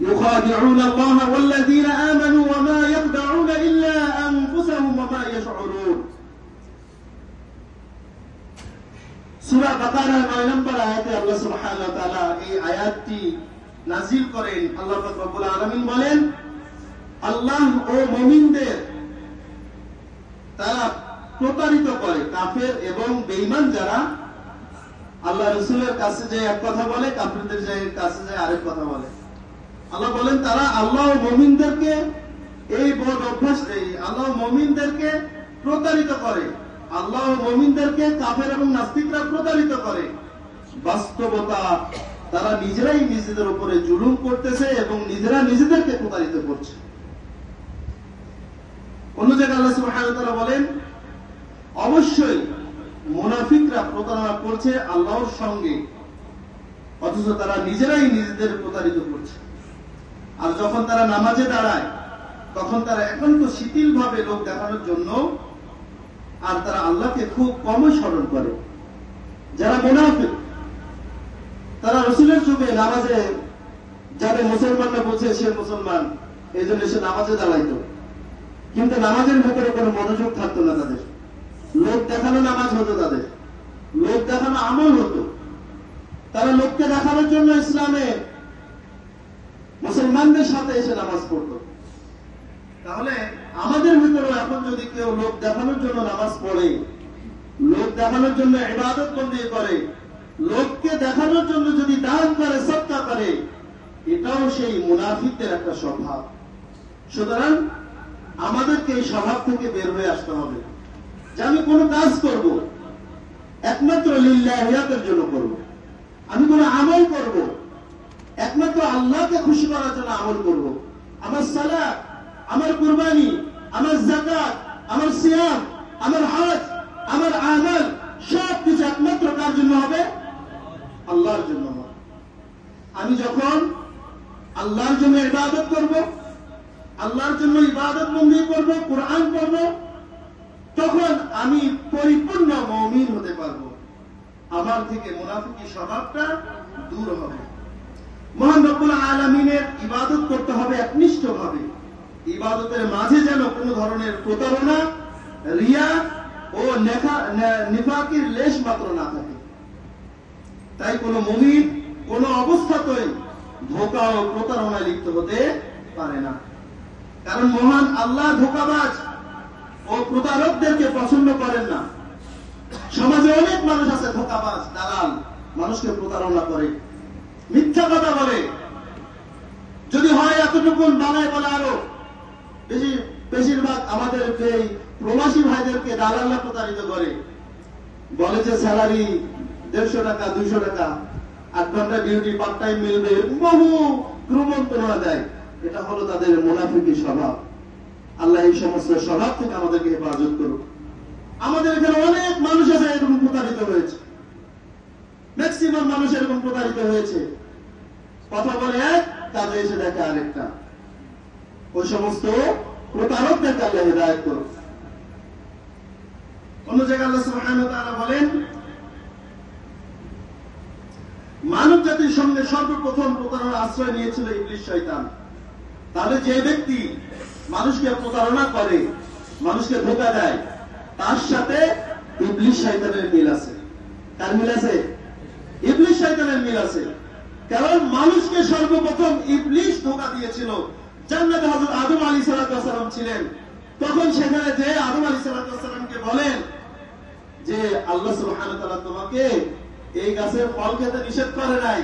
يخادعون الله والذين آمنوا وما يخدعون إلا أنفسهم وما يشعرون সূরা বাকারার 9 নম্বর আয়াতে আল্লাহ সুবহানাহু ওয়া তাআলা এই আয়াতটি নাযিল করেন আল্লাহ পাক রব্বুল আলামিন বলেন আল্লাহ ও মুমিনদের তারা প্রতারিত করে কাফের এবং বেঈমান যারা আল্লাহ রসুলের কাছে যে এক কথা বলে কাফেরদের যে কাছে যে আরেক কথা বলে আল্লাহ বলেন, তারা আল্লাহ মুমিনদেরকে এই বদ অভ্যাস আল্লাহ মুমিনদেরকে প্রতারিত করে। আল্লাহ মুমিনদেরকে কাফের এবং নাস্তিকরা প্রতারিত করে। বাস্তবতা, তারা নিজেরাই নিজেদের উপরে জুলুম করতেছে এবং নিজেরা নিজেদেরকে প্রতারিত করছে। অন্য জায়গায় আল্লাহ বলেন, অবশ্যই মুনাফিকরা প্রতারণা করছে আল্লাহর সঙ্গে, অথচ তারা নিজেরাই নিজেদের প্রতারিত করছে। আর যখন তারা নামাজে দাঁড়ায়, তখন তারা একান্ত শিথিল ভাবে লোক দেখানোর জন্য আর তারা আল্লাহকে খুব কমই স্মরণ করে। যারা মুনাফিক, তারা রসুলের যুগে নামাজে যাদের মুসলমানরা বলছে, সে মুসলমান। এই জন্য সে নামাজে দাঁড়াইতো। কিন্তু নামাজের ভেতরে কোনো মনোযোগ থাকতো না তাদের। লোক দেখানো নামাজ হতো তাদের। লোক দেখানো আমল হতো। তারা লোককে দেখানোর জন্য ইসলামে মুসলমানদের সাথে এসে নামাজ পড়তো। তাহলে আমাদের ভিতরে এখন যদি কেউ লোক দেখানোর জন্য নামাজ পড়ে, লোক দেখানোর জন্য ইবাদত বন্দী করে, লোককে দেখানোর জন্য যদি দান করে সত্তা করে, এটাও সেই মুনাফিকদের একটা স্বভাব। সুতরাং আমাদেরকে এই স্বভাব থেকে বের হয়ে আসতে হবে। যে আমি কোনো কাজ করব, একমাত্র লিল্লাহিয়াতের জন্য করব। আমি কোনো আমল করব একমাত্র আল্লাহকে খুশি করার জন্য আমল করব। আমার সালাত, আমার কুরবানি, আমার জাকাত আমার সিয়াম, আমার হজ, আমার আমল সব কিছু একমাত্র কার জন্য হবে? আল্লাহর জন্য হবে। আমি যখন আল্লাহর জন্য ইবাদত করব, আল্লাহর জন্য ইবাদত বন্দী করব, কোরআন পড়ব, তখন আমি পরিপূর্ণ মমিন হতে পারব। আমার থেকে মুনাফিকি স্বভাবটা দূর হবে। মহান রব্বুল আলমিনের ইবাদত করতে হবে একনিষ্ঠ ভাবে ইবাদতের মাঝে যেন কোনো ধরনের প্রতারণা, রিয়া ও নিফাকির লেশ মাত্র না থাকে। তাই কোনো মমিন কোন অবস্থাতেই ধোকা ও প্রতারণায় লিপ্ত হতে পারে না। কারণ মহান আল্লাহ ধোকাবাজ ও প্রতারকদেরকে পছন্দ করেন না। সমাজে অনেক মানুষ আছে ধোকাবাজ, দালাল, মানুষকে প্রতারণা করে। মিথ্যা কথা বলে। যদি হয় এতটুকু বানায় বলে আরও। বেশি, বেশিরভাগ আমাদের যে প্রবাসী ভাইদেরকে দালালরা প্রতারিত করে। বলে যে স্যালারি দেড়শো টাকা, দুইশো টাকা, আট ঘণ্টা ডিউটি পার্ট টাইম মিলবে, বহু ক্রমন্তরণা দেয় এটা হলো তাদের মুনাফিকি স্বভাব। আল্লাহ এই সমস্ত স্বভাব থেকে আমাদেরকে হেফাজত করুক। আমাদের এখানে অনেক মানুষ আছে এরকম প্রতারিত হয়েছে। এরকম প্রতারিত হয়েছে। কথা বলে এক কাজে এসে দেখে আরেকটা। ওই সমস্ত প্রতারকদেরকে আল্লাহ হেদায়ত করুক অন্য জায়গায় আল্লাহ বলেন মানব জাতির সঙ্গে সর্বপ্রথম প্রতারণার আশ্রয় নিয়েছিল ইংলিশ শয়তান। তাহলে যে ব্যক্তি মানুষকে প্রতারণা করে, মানুষকে ধোকা দেয়, তার সাথে ইংলিশ শয়তানের মিল আছে। কার মিল আছে? শয়তানের মিল আছে। কারণ মানুষকে সর্বপ্রথম ইবলিশ ধোকা দিয়েছিল। জান্নাতে হযরত আদম আলী সালাম ছিলেন। তখন সেখানে যে আদম আলী সালামকে বলেন যে, আল্লাহ সুবহানাহু তাআলা তোমাকে এই গাছের ফল খেতে নিষেধ করে নাই।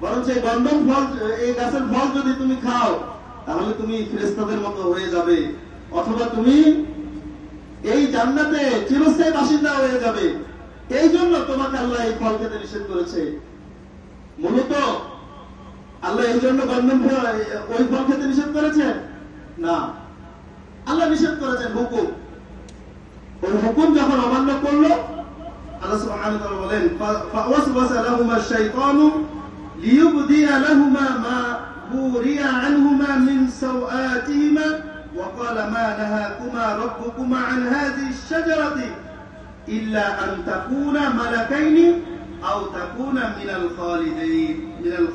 বরং সেই গন্ধম ফল, এই গাছের ফল যদি তুমি খাও, তাহলে তুমি ফেরেস্তাদের মতো হয়ে যাবে। অথবা তুমি এই জান্নাতে চিরস্থায়ী বাসিন্দা হয়ে যাবে। এই জন্য তোমাকে আল্লাহ এই ফল খেতে নিষেধ করেছে মূলত আল্লাহ এই জন্য গন্ধম ফল ওই ফল খেতে নিষেধ করেছেন না আল্লাহ নিষেধ করেছেন হুকুম ওই হুকুম যখন অমান্য করলো আল্লাহ সুবহানাহু ওয়া তাআলা বলেন ফাওয়াসওয়াসা লাহুমা আশ-শাইতানু লিইউবদিয়া লাহুমা মা বুরিয়া আনহুমা মিন সাওআতিহিমা وقال ما نهاكما ربكما عن هذه الشجرة إلا أن تكونا ملكين أو تكونا من الخالدين من